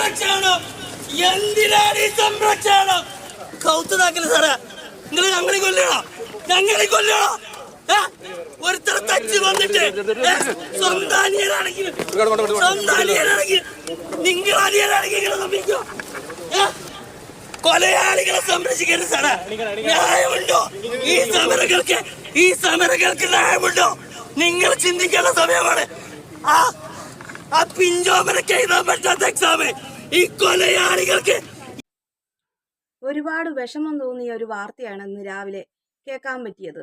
സംരക്ഷണം. എന്തിനാണ് ഈ സംരക്ഷണം? കൗത്തുതാക്കൽ സാറേ നിങ്ങൾ ഞങ്ങളെ കൊല്ലണോ ഞങ്ങളെ കൊല്ലണോ തച്ച് വന്നിട്ട്? കൊലയാളികളെ സംരക്ഷിക്കരുത് സാറേ. ന്യായമുണ്ടോ? ഈ സമരങ്ങൾക്ക് ഈ സമരങ്ങൾക്ക് ന്യായമുണ്ടോ? നിങ്ങൾ ചിന്തിക്കേണ്ട സമയമാണ്. ആ പിഞ്ചോമനക്ക് എഴുതാൻ പറ്റാത്ത എക്സാം ഈ കൊലയാളികൾക്ക് ഒരുപാട് വിഷമം തോന്നിയ ഒരു വാർത്തയാണ് ഇന്ന് രാവിലെ കേൾക്കാൻ പറ്റിയത്.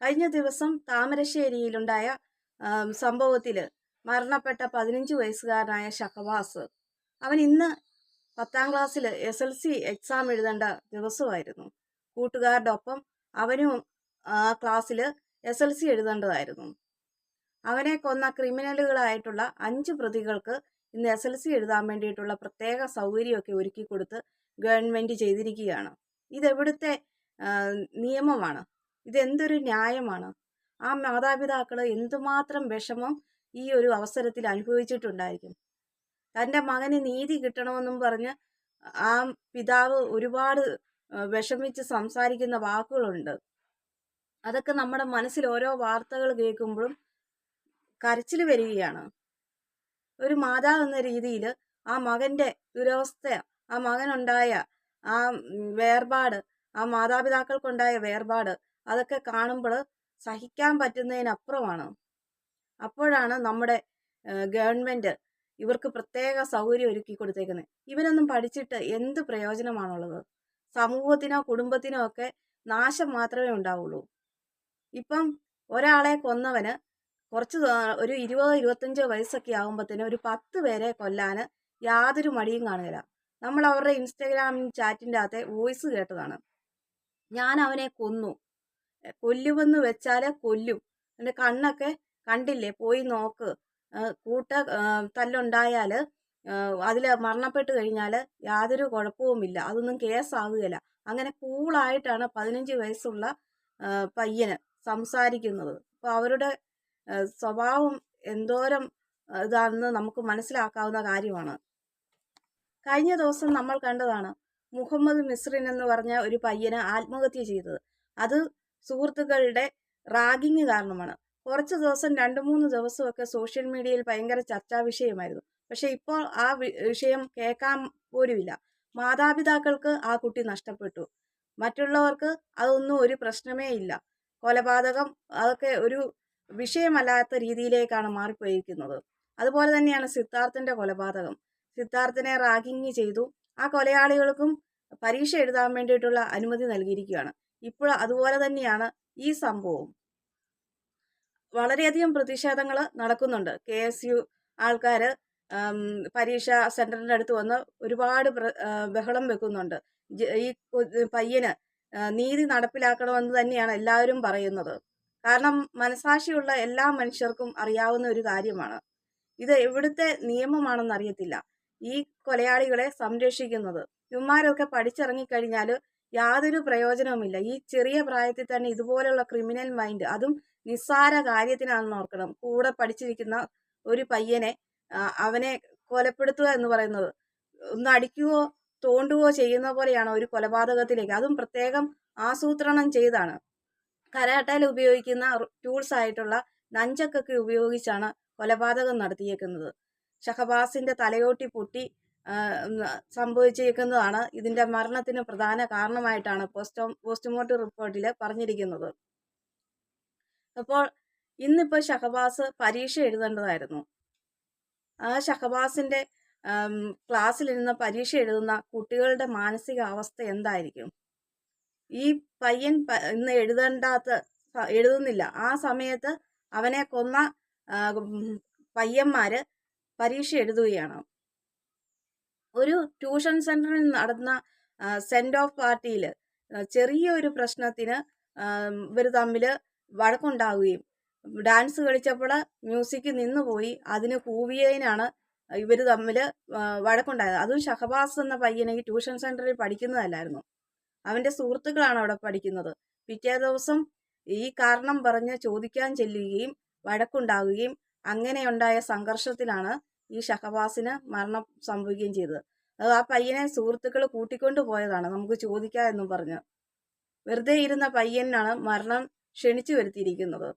കഴിഞ്ഞ ദിവസം താമരശ്ശേരിയിലുണ്ടായ സംഭവത്തിൽ മരണപ്പെട്ട പതിനഞ്ച് വയസ്സുകാരനായ ഷഹബാസ് അവൻ ഇന്ന് പത്താം ക്ലാസ്സിൽ എസ് എൽ സി എക്സാം എഴുതേണ്ട ദിവസമായിരുന്നു. കൂട്ടുകാരുടെ ഒപ്പം അവനും ആ ക്ലാസ്സിൽ എസ് എൽ സി എഴുതേണ്ടതായിരുന്നു. അവനെ കൊന്ന ക്രിമിനലുകളായിട്ടുള്ള അഞ്ച് പ്രതികൾക്ക് ഇന്ന് എസ് എൽ സി എഴുതാൻ വേണ്ടിയിട്ടുള്ള പ്രത്യേക സൗകര്യമൊക്കെ ഒരുക്കി കൊടുത്ത് ഗവൺമെന്റ് ചെയ്തിരിക്കുകയാണ്. ഇതെവിടുത്തെ നിയമമാണ്? ഇതെന്തൊരു ന്യായമാണ്? ആ മാതാപിതാക്കൾ എന്തുമാത്രം വിഷമം ഈ ഒരു അവസരത്തിൽ അനുഭവിച്ചിട്ടുണ്ടായിരിക്കും? തന്റെ മകന് നീതി കിട്ടണമെന്നും പറഞ്ഞ് ആ പിതാവ് ഒരുപാട് വിഷമിച്ച് സംസാരിക്കുന്ന വാക്കുകളുണ്ട്. അതൊക്കെ നമ്മുടെ മനസ്സിൽ ഓരോ വാർത്തകൾ കേൾക്കുമ്പോഴും കരച്ചിൽ വരികയാണ്. ഒരു മാതാവ് എന്ന രീതിയിൽ ആ മകന്റെ ദുരവസ്ഥ ആ മകനുണ്ടായ ആ വേർപാട് ആ മാതാപിതാക്കൾക്കുണ്ടായ വേർപാട് അതൊക്കെ കാണുമ്പോൾ സഹിക്കാൻ പറ്റുന്നതിനപ്പുറമാണ്. അപ്പോഴാണ് നമ്മുടെ ഗവൺമെന്റ് ഇവർക്ക് പ്രത്യേക സൗകര്യം ഒരുക്കി കൊടുത്തേക്കുന്നത് ഇവനൊന്നും പഠിച്ചിട്ട് എന്ത് പ്രയോജനമാണുള്ളത്? സമൂഹത്തിനോ കുടുംബത്തിനോ ഒക്കെ നാശം മാത്രമേ ഉണ്ടാവുള്ളൂ. ഇപ്പം ഒരാളെ കൊന്നവന് കുറച്ച് ഒരു ഇരുപത് ഇരുപത്തഞ്ചോ വയസ്സൊക്കെ ആകുമ്പോഴത്തേനും ഒരു പത്ത് പേരെ കൊല്ലാൻ യാതൊരു മടിയും കാണുകയില്ല. നമ്മൾ അവരുടെ ഇൻസ്റ്റഗ്രാം ചാറ്റിന്റെ അകത്തെ വോയിസ് കേട്ടതാണ്. ഞാൻ അവനെ കൊന്നു. കൊല്ലുമെന്ന് വെച്ചാൽ കൊല്ലും. എന്റെ കണ്ണൊക്കെ കണ്ടില്ലേ? പോയി നോക്ക്. കൂട്ട തല്ലുണ്ടായാൽ അതിൽ മരണപ്പെട്ട് കഴിഞ്ഞാൽ യാതൊരു കുഴപ്പവുമില്ല. അതൊന്നും കേസാകുകയില്ല അങ്ങനെ കൂളായിട്ടാണ് പതിനഞ്ച് വയസ്സുള്ള പയ്യന് സംസാരിക്കുന്നത്. അപ്പോൾ അവരുടെ സ്വഭാവം എന്തോരം ഇതാണെന്ന് നമുക്ക് മനസ്സിലാക്കാവുന്ന കാര്യമാണ്. കഴിഞ്ഞ ദിവസം നമ്മൾ കണ്ടതാണ് മുഹമ്മദ് മിസ്രിൻ എന്ന് പറഞ്ഞ ഒരു പയ്യന് ആത്മഹത്യ ചെയ്തത്. അത് സുഹൃത്തുക്കളുടെ റാഗിങ് കാരണമാണ്. കുറച്ച് ദിവസം രണ്ട് മൂന്ന് ദിവസമൊക്കെ സോഷ്യൽ മീഡിയയിൽ ഭയങ്കര ചർച്ചാ വിഷയമായിരുന്നു. പക്ഷെ ഇപ്പോൾ ആ വിഷയം കേൾക്കാൻ പോലുമില്ല. മാതാപിതാക്കൾക്ക് ആ കുട്ടി നഷ്ടപ്പെട്ടു. മറ്റുള്ളവർക്ക് അതൊന്നും ഒരു പ്രശ്നമേ ഇല്ല. കൊലപാതകം അതൊക്കെ ഒരു വിഷയമല്ലാത്ത രീതിയിലേക്കാണ് മാറിപ്പോയിരിക്കുന്നത്. അതുപോലെ തന്നെയാണ് സിദ്ധാർത്ഥന്റെ കൊലപാതകം. സിദ്ധാർത്ഥനെ റാഗിങ് ചെയ്തു. ആ കൊലയാളികൾക്കും പരീക്ഷ എഴുതാൻ വേണ്ടിയിട്ടുള്ള അനുമതി നൽകിയിരിക്കുകയാണ്. ഇപ്പോൾ അതുപോലെ തന്നെയാണ് ഈ സംഭവം വളരെയധികം പ്രതിഷേധങ്ങൾ നടക്കുന്നുണ്ട്. കെ എസ് യു ആൾക്കാർ പരീക്ഷ സെന്ററിന്റെ അടുത്ത് വന്ന് ഒരുപാട് ബഹളം വെക്കുന്നുണ്ട്. ഈ പയ്യന് നീതി നടപ്പിലാക്കണമെന്ന് തന്നെയാണ് എല്ലാവരും പറയുന്നത്. കാരണം മനസാക്ഷിയുള്ള എല്ലാ മനുഷ്യർക്കും അറിയാവുന്ന ഒരു കാര്യമാണ്. ഇത് എവിടുത്തെ നിയമമാണെന്ന് അറിയത്തില്ല. ഈ കൊലയാളികളെ സംരക്ഷിക്കുന്നത്. ഇവന്മാരൊക്കെ പഠിച്ചിറങ്ങിക്കഴിഞ്ഞാൽ യാതൊരു പ്രയോജനവുമില്ല. ഈ ചെറിയ പ്രായത്തിൽ തന്നെ ഇതുപോലുള്ള ക്രിമിനൽ മൈൻഡ് അതും നിസ്സാര കാര്യത്തിനാണെന്ന് ഓർക്കണം. കൂടെ പഠിച്ചിരിക്കുന്ന ഒരു പയ്യനെ അവനെ കൊലപ്പെടുത്തുക എന്ന് പറയുന്നത്. ഒന്ന് അടിക്കുകയോ തോണ്ടുകയോ ചെയ്യുന്ന പോലെയാണ് ഒരു കൊലപാതകത്തിലേക്ക്. അതും പ്രത്യേകം ആസൂത്രണം ചെയ്താണ്. കരാട്ടയിൽ ഉപയോഗിക്കുന്ന ടൂൾസ് ആയിട്ടുള്ള നഞ്ചക്കൊക്കെ ഉപയോഗിച്ചാണ് കൊലപാതകം നടത്തിയേക്കുന്നത്. ഷഹബാസിന്റെ തലയോട്ടി പൊട്ടി സംഭവിച്ചേക്കുന്നതാണ് ഇതിന്റെ മരണത്തിന് പ്രധാന കാരണമായിട്ടാണ് പോസ്റ്റോ പോസ്റ്റ്മോർട്ടം റിപ്പോർട്ടിൽ പറഞ്ഞിരിക്കുന്നത്. അപ്പോൾ ഇന്നിപ്പോൾ ഷഹബാസ് പരീക്ഷ എഴുതേണ്ടതായിരുന്നു. ആ ഷഹബാസിന്റെ ക്ലാസ്സിലിരുന്ന് പരീക്ഷ എഴുതുന്ന കുട്ടികളുടെ മാനസികാവസ്ഥ എന്തായിരിക്കും? ഈ പയ്യൻ ഇന്ന് എഴുതണ്ടാത്ത എഴുതുന്നില്ല. ആ സമയത്ത് അവനെ കൊന്ന പയ്യന്മാര് പരീക്ഷ എഴുതുകയാണ്. ഒരു ട്യൂഷൻ സെന്ററിൽ നടന്ന സെൻഡ് ഓഫ് പാർട്ടിയിൽ ചെറിയൊരു പ്രശ്നത്തിന് ഇവർ തമ്മിൽ വഴക്കുണ്ടാവുകയും ഡാൻസ് കളിച്ചപ്പോൾ മ്യൂസിക് നിന്നുപോയി അതിന് കൂവിയതിനാണ് ഇവർ തമ്മിൽ വഴക്കുണ്ടായത്. അതും ഷഹബാസ് എന്ന പയ്യനെ ട്യൂഷൻ സെന്ററിൽ പഠിക്കുന്നതല്ലായിരുന്നു. അവന്റെ സുഹൃത്തുക്കളാണ് അവിടെ പഠിക്കുന്നത്. പിറ്റേ ദിവസം ഈ കാരണം പറഞ്ഞ് ചോദിക്കാൻ ചെല്ലുകയും വഴക്കുണ്ടാവുകയും അങ്ങനെയുണ്ടായ സംഘർഷത്തിലാണ് ഈ ഷഹബാസിന് മരണം സംഭവിക്കുകയും ചെയ്തത്. അത് ആ പയ്യനെ സുഹൃത്തുക്കൾ കൂട്ടിക്കൊണ്ട് പോയതാണ്. നമുക്ക് ചോദിക്കാം എന്നും പറഞ്ഞ്. വെറുതെ ഇരുന്ന പയ്യനാണ് മരണം ക്ഷണിച്ചു വരുത്തിയിരിക്കുന്നത്.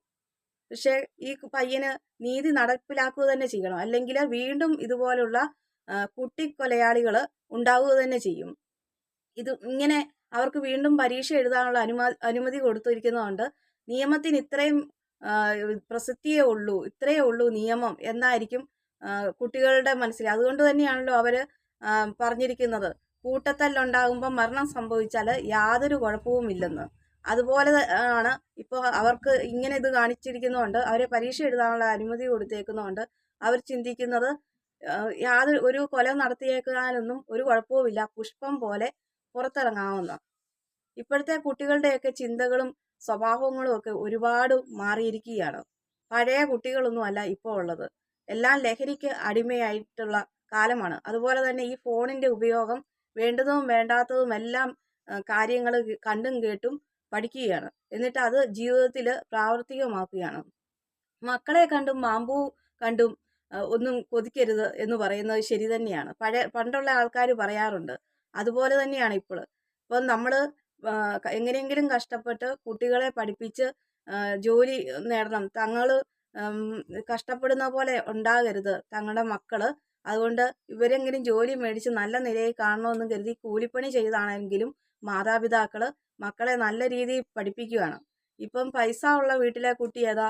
പക്ഷേ ഈ പയ്യന് നീതി നടപ്പിലാക്കുക തന്നെ ചെയ്യണം. അല്ലെങ്കിൽ വീണ്ടും ഇതുപോലുള്ള കുട്ടിക്കൊലയാളികൾ ഉണ്ടാവുക തന്നെ ചെയ്യും. ഇത് ഇങ്ങനെ അവർക്ക് വീണ്ടും പരീക്ഷ എഴുതാനുള്ള അനുമതി അനുമതി കൊടുത്തിരിക്കുന്നതുകൊണ്ട് നിയമത്തിന് ഇത്രയും പ്രസക്തിയേ ഉള്ളൂ ഇത്രയേ ഉള്ളൂ നിയമം എന്നായിരിക്കും കുട്ടികളുടെ മനസ്സിൽ. അതുകൊണ്ട് തന്നെയാണല്ലോ അവർ പറഞ്ഞിരിക്കുന്നത്. കൂട്ടത്തല്ലുണ്ടാകുമ്പോൾ മരണം സംഭവിച്ചാൽ യാതൊരു കുഴപ്പവുമില്ലെന്ന് അതുപോലെ ആണ് ഇപ്പോൾ അവർക്ക് ഇങ്ങനെ ഇത് കാണിച്ചിരിക്കുന്നതുകൊണ്ട് അവരെ പരീക്ഷ എഴുതാനുള്ള അനുമതി കൊടുത്തേക്കുന്നതുകൊണ്ട് അവർ ചിന്തിക്കുന്നത് യാതൊരു ഒരു കൊല നടത്തിയേക്കാനൊന്നും ഒരു കുഴപ്പവുമില്ല. പുഷ്പം പോലെ പുറത്തിറങ്ങാവുന്ന ഇപ്പോഴത്തെ കുട്ടികളുടെയൊക്കെ ചിന്തകളും സ്വഭാവങ്ങളും ഒക്കെ ഒരുപാട് മാറിയിരിക്കുകയാണ്. പഴയ കുട്ടികളൊന്നും അല്ല ഇപ്പോൾ ഉള്ളത്. എല്ലാം ലഹരിക്ക് അടിമയായിട്ടുള്ള കാലമാണ്. അതുപോലെ തന്നെ ഈ ഫോണിന്റെ ഉപയോഗം വേണ്ടതും വേണ്ടാത്തതും എല്ലാം കാര്യങ്ങൾ കണ്ടും കേട്ടും പഠിക്കുകയാണ്. എന്നിട്ട് അത് ജീവിതത്തിൽ പ്രാവർത്തികമാക്കുകയാണ്. മക്കളെ കണ്ടും മാമ്പൂ കണ്ടും ഒന്നും കൊതിക്കരുത് എന്ന് പറയുന്നത് ശരി തന്നെയാണ്. പഴയ പണ്ടുള്ള ആൾക്കാർ പറയാറുണ്ട് അതുപോലെ തന്നെയാണ് ഇപ്പോൾ ഇപ്പം നമ്മൾ എങ്ങനെയെങ്കിലും കഷ്ടപ്പെട്ട് കുട്ടികളെ പഠിപ്പിച്ച് ജോലി നേടണം. തങ്ങൾ കഷ്ടപ്പെടുന്ന പോലെ ഉണ്ടാകരുത് തങ്ങളുടെ മക്കൾ. അതുകൊണ്ട് ഇവരെങ്കിലും ജോലി മേടിച്ച് നല്ല നിലയിൽ കാണണമെന്ന് കരുതി കൂലിപ്പണി ചെയ്താണെങ്കിലും മാതാപിതാക്കൾ മക്കളെ നല്ല രീതിയിൽ പഠിപ്പിക്കുകയാണ് ഇപ്പം പൈസ ഉള്ള വീട്ടിലെ കുട്ടി ഏതാ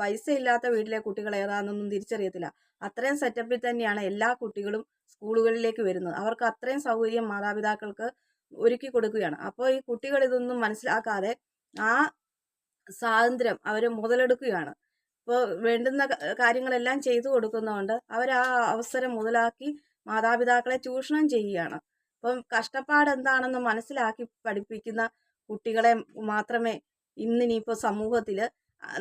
പൈസ ഇല്ലാത്ത വീട്ടിലെ കുട്ടികൾ ഏതാണെന്നൊന്നും തിരിച്ചറിയത്തില്ല. അത്രയും സെറ്റപ്പിൽ തന്നെയാണ് എല്ലാ കുട്ടികളും സ്കൂളുകളിലേക്ക് വരുന്നത്. അവർക്ക് അത്രയും സൗകര്യം മാതാപിതാക്കൾക്ക് ഒരുക്കി കൊടുക്കുകയാണ്. അപ്പോൾ ഈ കുട്ടികൾ ഇതൊന്നും മനസ്സിലാക്കാതെ ആ സ്വാതന്ത്ര്യം അവർ മുതലെടുക്കുകയാണ്. ഇപ്പോൾ വേണ്ടുന്ന കാര്യങ്ങളെല്ലാം ചെയ്തു കൊടുക്കുന്നതുകൊണ്ട് അവർ ആ അവസരം മുതലാക്കി മാതാപിതാക്കളെ ചൂഷണം ചെയ്യുകയാണ്. അപ്പം കഷ്ടപ്പാട് എന്താണെന്ന് മനസ്സിലാക്കി പഠിപ്പിക്കുന്ന കുട്ടികളെ മാത്രമേ ഇന്നിനിയിപ്പോൾ സമൂഹത്തിൽ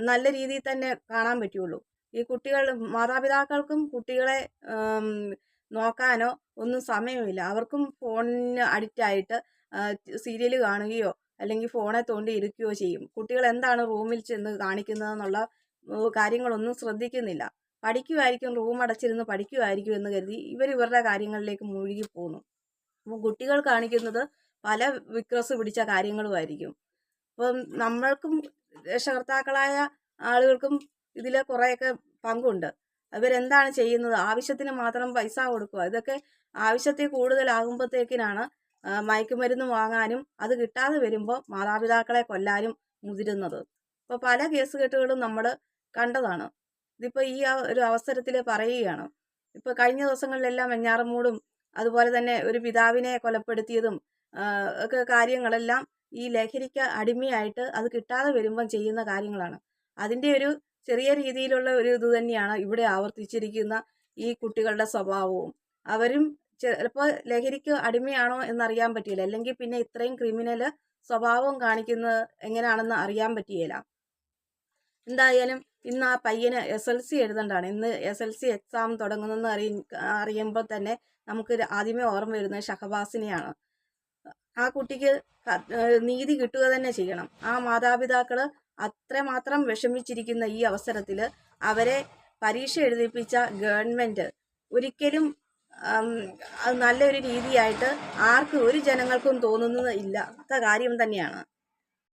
നല്ല രീതിയിൽ തന്നെ കാണാൻ പറ്റുള്ളൂ. ഈ കുട്ടികൾ മാതാപിതാക്കൾക്കും കുട്ടികളെ നോക്കാനോ ഒന്നും സമയമില്ല. അവർക്കും ഫോണിന് അഡിക്റ്റ് ആയിട്ട് സീരിയൽ കാണുകയോ അല്ലെങ്കിൽ ഫോണെ തോണ്ടി ഇരിക്കുകയോ ചെയ്യും. കുട്ടികൾ എന്താണ് റൂമിൽ ചെന്ന് കാണിക്കുന്നതെന്നുള്ള കാര്യങ്ങളൊന്നും ശ്രദ്ധിക്കുന്നില്ല. പഠിക്കുമായിരിക്കും റൂം അടച്ചിരുന്ന് പഠിക്കുമായിരിക്കും എന്ന് കരുതി ഇവർ ഇവരുടെ കാര്യങ്ങളിലേക്ക് മുഴുകി പോകുന്നു അപ്പോൾ കുട്ടികൾ കാണിക്കുന്നത് പല വിക്രസ് പിടിച്ച കാര്യങ്ങളുമായിരിക്കും. അപ്പം നമ്മൾക്കും രക്ഷകർത്താക്കളായ ആളുകൾക്കും ഇതിൽ കുറേയൊക്കെ പങ്കുണ്ട്. അവരെന്താണ് ചെയ്യുന്നത്? ആവശ്യത്തിന് മാത്രം പൈസ കൊടുക്കുക. ഇതൊക്കെ ആവശ്യത്തിൽ കൂടുതലാകുമ്പോഴത്തേക്കിനാണ് മയക്കുമരുന്ന് വാങ്ങാനും അത് കിട്ടാതെ വരുമ്പോൾ മാതാപിതാക്കളെ കൊല്ലാനും മുതിരുന്നത്. ഇപ്പോൾ പല കേസുകെട്ടുകളും നമ്മൾ കണ്ടതാണ്. ഇതിപ്പോൾ ഈ ഒരു അവസരത്തിൽ പറയുകയാണ്. ഇപ്പോൾ കഴിഞ്ഞ ദിവസങ്ങളിലെല്ലാം വെഞ്ഞാറമൂടും അതുപോലെ തന്നെ ഒരു പിതാവിനെ കൊലപ്പെടുത്തിയതും ഒക്കെ കാര്യങ്ങളെല്ലാം ഈ ലഹരിക്ക് അടിമയായിട്ട് അത് കിട്ടാതെ വരുമ്പം ചെയ്യുന്ന കാര്യങ്ങളാണ്. അതിന്റെ ഒരു ചെറിയ രീതിയിലുള്ള ഒരു ഇത് തന്നെയാണ് ഇവിടെ ആവർത്തിച്ചിരിക്കുന്ന ഈ കുട്ടികളുടെ സ്വഭാവവും. അവരും ചിലപ്പോൾ ലഹരിക്ക് അടിമയാണോ എന്നറിയാൻ പറ്റിയില്ല. അല്ലെങ്കിൽ പിന്നെ ഇത്രയും ക്രിമിനൽ സ്വഭാവം കാണിക്കുന്നത് എങ്ങനെയാണെന്ന് അറിയാൻ പറ്റിയില്ല. എന്തായാലും ഇന്ന് ആ പയ്യന് എസ് എൽ സി എഴുതണ്ടാണ്. ഇന്ന് എസ് എൽ സി എക്സാം തുടങ്ങുന്നെന്ന് അറിയ അറിയുമ്പോൾ തന്നെ നമുക്ക് ആദ്യമേ ഓർമ്മ വരുന്നത് ഷഹബാസിനെയാണ്. ആ കുട്ടിക്ക് നീതി കിട്ടുക തന്നെ ചെയ്യണം. ആ മാതാപിതാക്കൾ അത്രമാത്രം വിഷമിച്ചിരിക്കുന്ന ഈ അവസരത്തിൽ അവരെ പരീക്ഷ എഴുതിപ്പിച്ച ഗവൺമെന്റ് ഒരിക്കലും നല്ലൊരു രീതിയായിട്ട് ആർക്കും ഒരു ജനങ്ങൾക്കും തോന്നുന്നത് ഇല്ലാത്ത കാര്യം തന്നെയാണ്.